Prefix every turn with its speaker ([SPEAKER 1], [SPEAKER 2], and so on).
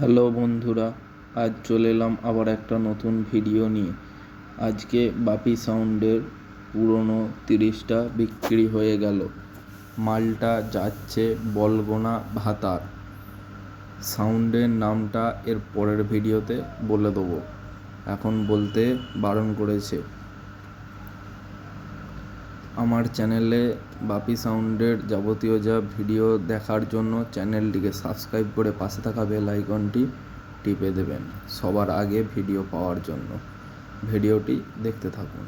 [SPEAKER 1] Hello বন্ধুরা, আজ চলে এলাম আবার একটা নতুন ভিডিও নিয়ে। আজকে বাপি সাউন্ডের পুরনো তিরিশটা বিক্রি হয়ে গেল। মালটা যাচ্ছে বলগোনা ভাতার। সাউন্ডের নামটা এর পরের ভিডিওতে বলে দেবো। এখন বলতে বারণ করেছে। আমার চ্যানেলে বাপি সাউন্ডের যাবতীয় যা ভিডিও দেখার জন্য চ্যানেলটিকে সাবস্ক্রাইব করে পাশে থাকা বেল আইকনটি টিপে দেবেন সবার আগে ভিডিও পাওয়ার জন্য। ভিডিওটি দেখতে থাকুন।